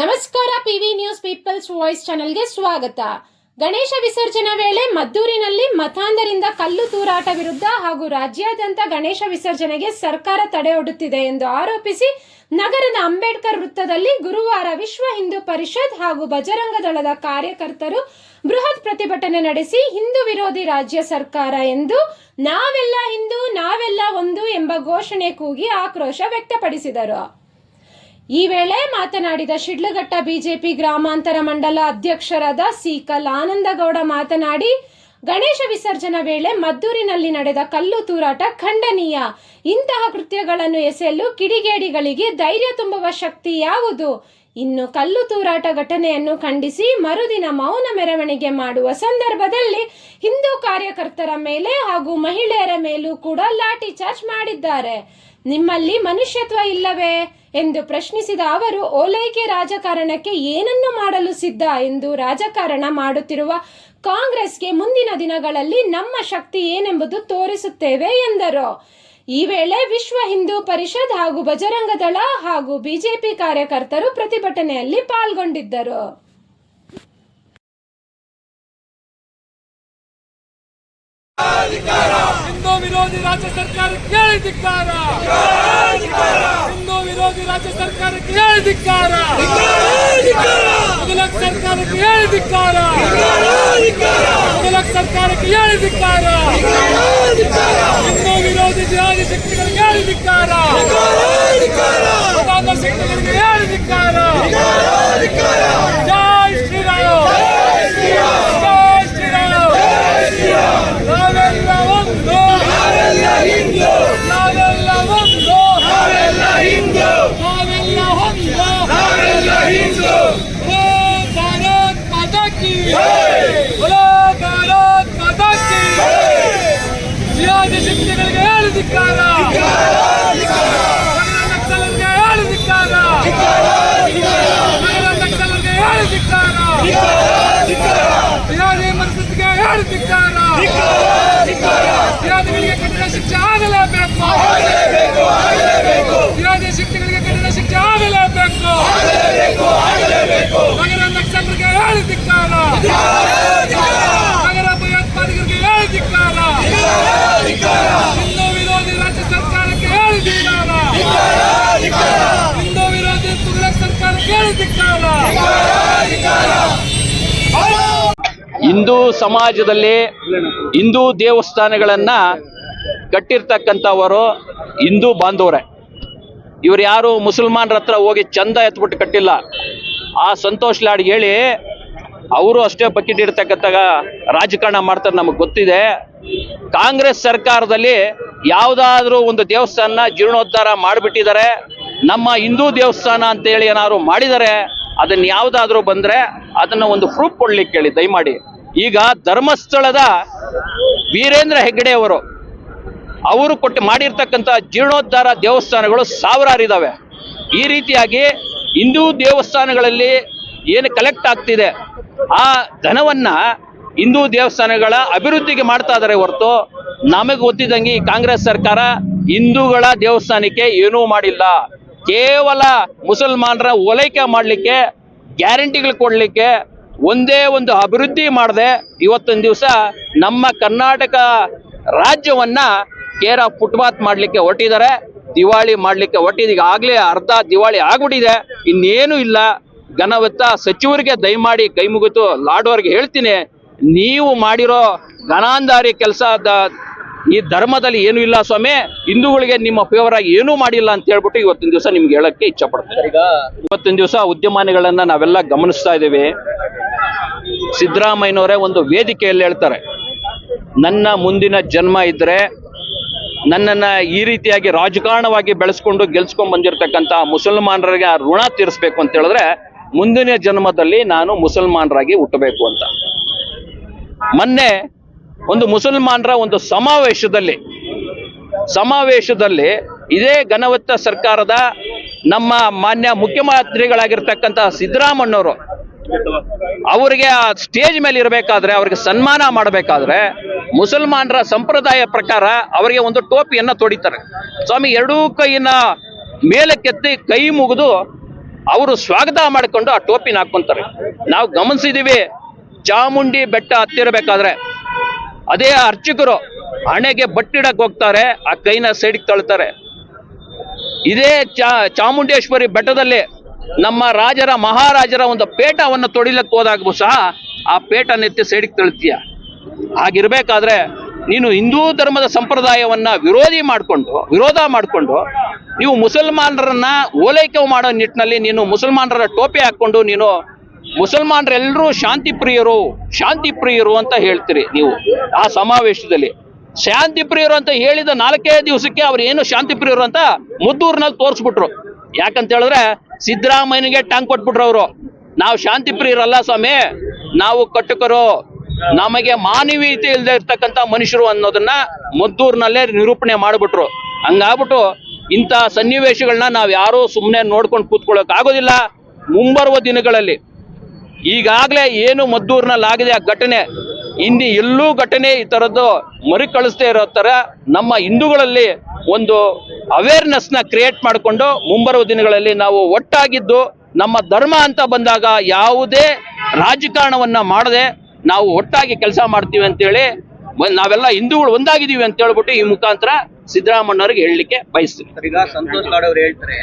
ನಮಸ್ಕಾರ, PV news people's voice ಚಾನೆಲ್ಗೆ ಸ್ವಾಗತ. ಗಣೇಶ ವಿಸರ್ಜನೆ ವೇಳೆ ಮದ್ದೂರಿನಲ್ಲಿ ಮತಾಂಧರಿಂದ ಕಲ್ಲು ತೂರಾಟ ವಿರುದ್ಧ ಹಾಗೂ ರಾಜ್ಯಾದ್ಯಂತ ಗಣೇಶ ವಿಸರ್ಜನೆಗೆ ಸರ್ಕಾರ ತಡೆಯೊಡ್ಡುತ್ತಿದೆ ಎಂದು ಆರೋಪಿಸಿ ನಗರದ ಅಂಬೇಡ್ಕರ್ ವೃತ್ತದಲ್ಲಿ ಗುರುವಾರ ವಿಶ್ವ ಹಿಂದೂ ಪರಿಷತ್ ಹಾಗೂ ಬಜರಂಗ ದಳದ ಕಾರ್ಯಕರ್ತರು ಬೃಹತ್ ಪ್ರತಿಭಟನೆ ನಡೆಸಿ ಹಿಂದೂ ವಿರೋಧಿ ರಾಜ್ಯ ಸರ್ಕಾರ ಎಂದು ನಾವೆಲ್ಲ ಹಿಂದೂ, ನಾವೆಲ್ಲ ಒಂದು ಎಂಬ ಘೋಷಣೆ ಕೂಗಿ ಆಕ್ರೋಶ ವ್ಯಕ್ತಪಡಿಸಿದರು. ಈ ವೇಳೆ ಮಾತನಾಡಿದ ಶಿಡ್ಲಘಟ್ಟ ಬಿಜೆಪಿ ಗ್ರಾಮಾಂತರ ಮಂಡಲ ಅಧ್ಯಕ್ಷರಾದ ಸೀಕಲ್ ಆನಂದಗೌಡ ಮಾತನಾಡಿ, ಗಣೇಶ ವಿಸರ್ಜನಾ ವೇಳೆ ಮದ್ದೂರಿನಲ್ಲಿ ನಡೆದ ಕಲ್ಲು ತೂರಾಟ ಖಂಡನೀಯ. ಇಂತಹ ಕೃತ್ಯಗಳನ್ನು ಎಸೆಯಲು ಕಿಡಿಗೇಡಿಗಳಿಗೆ ಧೈರ್ಯ ತುಂಬುವ ಶಕ್ತಿ ಯಾವುದು? ಇನ್ನು ಕಲ್ಲು ತೂರಾಟ ಘಟನೆಯನ್ನು ಖಂಡಿಸಿ ಮರುದಿನ ಮೌನ ಮೆರವಣಿಗೆ ಮಾಡುವ ಸಂದರ್ಭದಲ್ಲಿ ಹಿಂದೂ ಕಾರ್ಯಕರ್ತರ ಮೇಲೆ ಹಾಗೂ ಮಹಿಳೆಯರ ಮೇಲೂ ಕೂಡ ಲಾಠಿ ಚಾರ್ಜ್ ಮಾಡಿದ್ದಾರೆ. ನಿಮ್ಮಲ್ಲಿ ಮನುಷ್ಯತ್ವ ಇಲ್ಲವೇ ಎಂದು ಪ್ರಶ್ನಿಸಿದ ಅವರು, ಓಲೈಕೆ ರಾಜಕಾರಣಕ್ಕೆ ಏನನ್ನು ಮಾಡಲು ಸಿದ್ಧ ಎಂದು ರಾಜಕಾರಣ ಮಾಡುತ್ತಿರುವ ಕಾಂಗ್ರೆಸ್ಗೆ ಮುಂದಿನ ದಿನಗಳಲ್ಲಿ ನಮ್ಮ ಶಕ್ತಿ ಏನೆಂಬುದು ತೋರಿಸುತ್ತೇವೆ ಎಂದರು. ಈ ವೇಳೆ ವಿಶ್ವ ಹಿಂದೂ ಪರಿಷತ್ ಹಾಗೂ ಬಜರಂಗದಳ ಹಾಗೂ ಬಿಜೆಪಿ ಕಾರ್ಯಕರ್ತರು ಪ್ರತಿಭಟನೆಯಲ್ಲಿ ಪಾಲ್ಗೊಂಡಿದ್ದರು. ಹಿಂದೂ ವಿರೋಧಿ ರಾಜ್ಯ ಸರ್ಕಾರಕ್ಕೆ ಹೇಳಿ ಧಿಕ್ಕಾರ! ಹಿಂದೂ ವಿರೋಧಿ ರಾಜ್ಯ ಸರ್ಕಾರಕ್ಕೆ ಹೇಳಿ ಧಿಕ್ಕಾರ! ಮುಗಲಕ್ ಸರ್ಕಾರಕ್ಕೆ ಹೇಳಿ ಧಿಕ್ಕಾರ! ಮುಗಲಕ್ ಸರ್ಕಾರಕ್ಕೆ ಹೇಳಿ ಧಿಕ್ಕಾರ! ಹಿಂದೂ ವಿರೋಧಿ ಜಿಹಾದಿ ಶಕ್ತಿಗಳಿಗೆ ಹೇಳಿ ಧಿಕ್ಕಾರ ಮತಾಂಧ ಶಕ್ತಿಗಳಿಗೆ ಹೇಳಿ ಧಿಕ್ಕಾರ ಜೈ ಶ್ರೀರಾಮ್ ಜೈ ಶ್ರೀರಾಮ್ ನಾವೆಲ್ಲ ಒಂದು ನಾವೆಲ್ಲ ಒಂದು ನಾವೆಲ್ಲ ಒಂದು ಓ ಭಾರತ್ ಮಾತಾ ಕಿ ಜಿಹಾದಿಗಳಿಗೆ ಕಠಿಣ ಶಿಕ್ಷೆ ಆಗಲೇಬೇಕು! ಜಿಹಾದಿ ಶಕ್ತಿಗಳಿಗೆ ಕಠಿಣ ಶಿಕ್ಷೆ ಆಗಲೇಬೇಕು! ನಗರ ನಕ್ಸಲರಿಗೆ ಹೇಳಿದಿಕ್ಕಾರ ನಗರ ಭಯೋತ್ಪಾದಕರಿಗೆ ಹೇಳಿದಿಕ್ಕಾರ ಹಿಂದೂ ವಿರೋಧಿ ರಾಜ್ಯ ಸರ್ಕಾರಕ್ಕೆ ಹೇಳಿದಿಕ್ಕಾರ ಹಿಂದೂ ವಿರೋಧಿ ತುಘಲಕ್ ಸರ್ಕಾರಕ್ಕೆ ಹೇಳಿದಿಕ್ಕಾರ ಹಿಂದೂ ಸಮಾಜದಲ್ಲಿ ಹಿಂದೂ ದೇವಸ್ಥಾನಗಳನ್ನು ಕಟ್ಟಿರ್ತಕ್ಕಂಥವರು ಹಿಂದೂ ಬಾಂಧವರೇ. ಇವ್ರು ಯಾರು ಮುಸಲ್ಮಾನರ ಹತ್ರ ಹೋಗಿ ಚಂದ ಎತ್ಬಿಟ್ಟು ಕಟ್ಟಿಲ್ಲ. ಆ ಸಂತೋಷ್ ಲಾಡ್ ಹೇಳಿ, ಅವರು ಅಷ್ಟೇ ಬಕೆಟ್ ಇಡ್ತಕ್ಕಂಥ ರಾಜಕಾರಣ ಮಾಡ್ತಾರೆ ನಮಗೆ ಗೊತ್ತಿದೆ. ಕಾಂಗ್ರೆಸ್ ಸರ್ಕಾರದಲ್ಲಿ ಯಾವುದಾದ್ರೂ ಒಂದು ದೇವಸ್ಥಾನ ಜೀರ್ಣೋದ್ಧಾರ ಮಾಡಿಬಿಟ್ಟಿದ್ದಾರೆ. ನಮ್ಮ ಹಿಂದೂ ದೇವಸ್ಥಾನ ಅಂತ ಹೇಳಿ ಏನಾದ್ರು ಮಾಡಿದ್ದಾರೆ ಅದನ್ನ ಯಾವುದಾದ್ರೂ ಬಂದ್ರೆ ಅದನ್ನ ಒಂದು ಪ್ರೂಫ್ ಕೊಡ್ಲಿಕ್ಕೆ ಹೇಳಿ, ದಯಮಾಡಿ. ಈಗ ಧರ್ಮಸ್ಥಳದ ವೀರೇಂದ್ರ ಹೆಗ್ಗಡೆ ಅವರು ಅವರು ಕೊಟ್ಟು ಮಾಡಿರ್ತಕ್ಕಂಥ ಜೀರ್ಣೋದ್ಧಾರ ದೇವಸ್ಥಾನಗಳು ಸಾವಿರಾರು ಇದಾವೆ. ಈ ರೀತಿಯಾಗಿ ಹಿಂದೂ ದೇವಸ್ಥಾನಗಳಲ್ಲಿ ಏನು ಕಲೆಕ್ಟ್ ಆಗ್ತಿದೆ, ಆ ಧನವನ್ನ ಹಿಂದೂ ದೇವಸ್ಥಾನಗಳ ಅಭಿವೃದ್ಧಿಗೆ ಮಾಡ್ತಾ ಇದ್ದಾರೆ ಹೊರತು ನಮಗೆ ಗೊತ್ತಿದ್ದಂಗೆ ಈ ಕಾಂಗ್ರೆಸ್ ಸರ್ಕಾರ ಹಿಂದೂಗಳ ದೇವಸ್ಥಾನಕ್ಕೆ ಏನೂ ಮಾಡಿಲ್ಲ. ಕೇವಲ ಮುಸಲ್ಮಾನರ ಓಲೈಕೆ ಮಾಡಲಿಕ್ಕೆ ಗ್ಯಾರಂಟಿಗಳು ಕೊಡಲಿಕ್ಕೆ ಒಂದೇ ಒಂದು ಅಭಿವೃದ್ಧಿ ಮಾಡದೆ ಇವತ್ತೊಂದು ದಿವಸ ನಮ್ಮ ಕರ್ನಾಟಕ ರಾಜ್ಯವನ್ನ ಕೇರ ಫುಟ್ಪಾತ್ ಮಾಡಲಿಕ್ಕೆ ಹೊರಟಿದ್ದಾರೆ. ದಿವಾಳಿ ಮಾಡಲಿಕ್ಕೆ ಹೊರಟಿದೆ. ಆಗ್ಲೇ ಅರ್ಧ ದಿವಾಳಿ ಆಗ್ಬಿಟ್ಟಿದೆ. ಇನ್ನೇನು ಇಲ್ಲ. ಘನವತ್ತ ಸಚಿವರಿಗೆ ದಯಮಾಡಿ ಕೈ ಮುಗಿತು. ಲಾಡೋರ್ಗೆ ಹೇಳ್ತೀನಿ ನೀವು ಮಾಡಿರೋ ಘನಾಂಧಾರಿ ಕೆಲಸ ಈ ಧರ್ಮದಲ್ಲಿ ಏನು ಇಲ್ಲ ಸ್ವಾಮಿ. ಹಿಂದೂಗಳಿಗೆ ನಿಮ್ಮ ಫೇವರ್ ಆಗಿ ಏನೂ ಮಾಡಿಲ್ಲ ಅಂತ ಹೇಳ್ಬಿಟ್ಟು ಇವತ್ತಿನ ದಿವಸ ನಿಮ್ಗೆ ಹೇಳಕ್ಕೆ ಇಚ್ಛೆ ಪಡ್ತೀನಿ. ಈಗ ಇವತ್ತಿನ ದಿವಸ ಉದ್ಯಮಾನಿಗಳನ್ನ ನಾವೆಲ್ಲ ಗಮನಿಸ್ತಾ ಇದ್ದೀವಿ. ಸಿದ್ದರಾಮಯ್ಯನವರೇ ಒಂದು ವೇದಿಕೆಯಲ್ಲಿ ಹೇಳ್ತಾರೆ, ನನ್ನ ಮುಂದಿನ ಜನ್ಮ ಇದ್ರೆ ನನ್ನನ್ನು ಈ ರೀತಿಯಾಗಿ ರಾಜಕಾರಣವಾಗಿ ಬೆಳೆಸ್ಕೊಂಡು ಗೆಲ್ಸ್ಕೊಂಡ್ ಬಂದಿರತಕ್ಕಂಥ ಮುಸಲ್ಮಾನರಿಗೆ ಆ ಋಣ ತೀರಿಸ್ಬೇಕು ಅಂತ ಹೇಳಿದ್ರೆ, ಮುಂದಿನ ಜನ್ಮದಲ್ಲಿ ನಾನು ಮುಸಲ್ಮಾನರಾಗಿ ಹುಟ್ಟಬೇಕು ಅಂತ. ಮೊನ್ನೆ ಒಂದು ಮುಸಲ್ಮಾನರ ಒಂದು ಸಮಾವೇಶದಲ್ಲಿ ಸಮಾವೇಶದಲ್ಲಿ ಇದೇ ಘನವತ್ತ ಸರ್ಕಾರದ ನಮ್ಮ ಮಾನ್ಯ ಮುಖ್ಯಮಂತ್ರಿಗಳಾಗಿರ್ತಕ್ಕಂಥ ಸಿದ್ದರಾಮಣ್ಣವರು ಅವರಿಗೆ ಆ ಸ್ಟೇಜ್ ಮೇಲೆ ಇರಬೇಕಾದ್ರೆ ಅವರಿಗೆ ಸನ್ಮಾನ ಮಾಡಬೇಕಾದ್ರೆ ಮುಸಲ್ಮಾನರ ಸಂಪ್ರದಾಯ ಪ್ರಕಾರ ಅವರಿಗೆ ಒಂದು ಟೋಪಿಯನ್ನ ತೊಡಿತಾರೆ. ಸ್ವಾಮಿ, ಎರಡೂ ಕೈಯನ್ನ ಮೇಲಕ್ಕೆತ್ತಿ ಕೈ ಮುಗಿದು ಅವರು ಸ್ವಾಗತ ಮಾಡಿಕೊಂಡು ಆ ಟೋಪಿನ ಹಾಕೊಂತಾರೆ ನಾವು ಗಮನಿಸಿದೀವಿ, ಚಾಮುಂಡಿ ಬೆಟ್ಟ ಹತ್ತಿರಬೇಕಾದ್ರೆ ಅದೇ ಅರ್ಚಕರು ಹಣೆಗೆ ಬಟ್ಟಿಡಕ್ಕೆ ಹೋಗ್ತಾರೆ, ಆ ಕೈನ ಸೈಡ್ಗೆ ತಳ್ತಾರೆ. ಇದೇ ಚಾ, ಚಾಮುಂಡೇಶ್ವರಿ ಬೆಟ್ಟದಲ್ಲಿ ನಮ್ಮ ರಾಜರ ಮಹಾರಾಜರ ಒಂದು ಪೇಟವನ್ನು ತೊಡಿಲಕ್ಕೆ ಹೋದಾಗೂ ಸಹ ಆ ಪೇಟ ನೆತ್ತಿ ಸೈಡಿಗೆ ತಳ್ತೀಯ. ಹಾಗಿರ್ಬೇಕಾದ್ರೆ ನೀನು ಹಿಂದೂ ಧರ್ಮದ ಸಂಪ್ರದಾಯವನ್ನ ವಿರೋಧಿ ಮಾಡಿಕೊಂಡು, ವಿರೋಧ ಮಾಡಿಕೊಂಡು ನೀವು ಮುಸಲ್ಮಾನರನ್ನ ಓಲೈಕೆ ಮಾಡೋ ನಿಟ್ಟಿನಲ್ಲಿ ನೀನು ಮುಸಲ್ಮಾನರ ಟೋಪಿ ಹಾಕೊಂಡು ನೀನು ಮುಸಲ್ಮಾನರೆಲ್ಲರೂ ಶಾಂತಿ ಪ್ರಿಯರು ಶಾಂತಿ ಪ್ರಿಯರು ಅಂತ ಹೇಳ್ತೀರಿ ನೀವು ಆ ಸಮಾವೇಶದಲ್ಲಿ. ಶಾಂತಿ ಪ್ರಿಯರು ಅಂತ ಹೇಳಿದ ನಾಲ್ಕೇ ದಿವಸಕ್ಕೆ ಅವ್ರು ಏನು ಶಾಂತಿ ಪ್ರಿಯರು ಅಂತ ಮುದ್ದೂರಿನಲ್ಲಿ ತೋರಿಸ್ಬಿಟ್ರು. ಯಾಕಂತ ಹೇಳಿದ್ರೆ ಸಿದ್ದರಾಮಯ್ಯನಿಗೆ ಟಾಂಗ್ ಕೊಟ್ಬಿಟ್ರು ಅವರು. ನಾವು ಶಾಂತಿ ಪ್ರಿಯರಲ್ಲ ಸ್ವಾಮಿ, ನಾವು ಕಟ್ಟುಕರು ನಮಗೆ ಮಾನವೀಯತೆ ಇಲ್ಲದೆ ಇರ್ತಕ್ಕಂಥ ಮನುಷ್ಯರು ಅನ್ನೋದನ್ನ ಮದ್ದೂರಿನಲ್ಲೇ ನಿರೂಪಣೆ ಮಾಡಿಬಿಟ್ರು. ಹಂಗಾಗ್ಬಿಟ್ಟು ಇಂಥ ಸನ್ನಿವೇಶಗಳನ್ನ ನಾವು ಯಾರೂ ಸುಮ್ಮನೆ ನೋಡ್ಕೊಂಡು ಕೂತ್ಕೊಳ್ಳೋಕೆ ಆಗೋದಿಲ್ಲ. ಮುಂಬರುವ ದಿನಗಳಲ್ಲಿ ಈಗಾಗಲೇ ಏನು ಮದ್ದೂರಿನಲ್ಲಿ ಆಗಿದೆ ಆ ಘಟನೆ. ಇನ್ನು ಎಲ್ಲೂ ಘಟನೆ ಈ ಥರದ್ದು ಮರುಕಳಿಸದೇ ಇರೋ ಥರ ನಮ್ಮ ಹಿಂದೂಗಳಲ್ಲಿ ಒಂದು ಅವೇರ್ನೆಸ್ನ ಕ್ರಿಯೇಟ್ ಮಾಡಿಕೊಂಡು ಮುಂಬರುವ ದಿನಗಳಲ್ಲಿ ನಾವು ಒಟ್ಟಾಗಿದ್ದು ನಮ್ಮ ಧರ್ಮ ಅಂತ ಬಂದಾಗ ಯಾವುದೇ ರಾಜಕಾರಣವನ್ನ ಮಾಡದೆ ನಾವು ಒಟ್ಟಾಗಿ ಕೆಲಸ ಮಾಡ್ತೀವಿ ಅಂತೇಳಿ ನಾವೆಲ್ಲ ಹಿಂದೂಗಳು ಒಂದಾಗಿದ್ದೀವಿ ಅಂತ ಹೇಳ್ಬಿಟ್ಟು ಈ ಮುಖಾಂತರ ಸಿದ್ದರಾಮಣ್ಣವ್ರಿಗೆ ಹೇಳಲಿಕ್ಕೆ ಬಯಸ್ತೀವಿ. ಈಗ ಸಂತೋಷ್ ಹೇಳ್ತಾರೆ.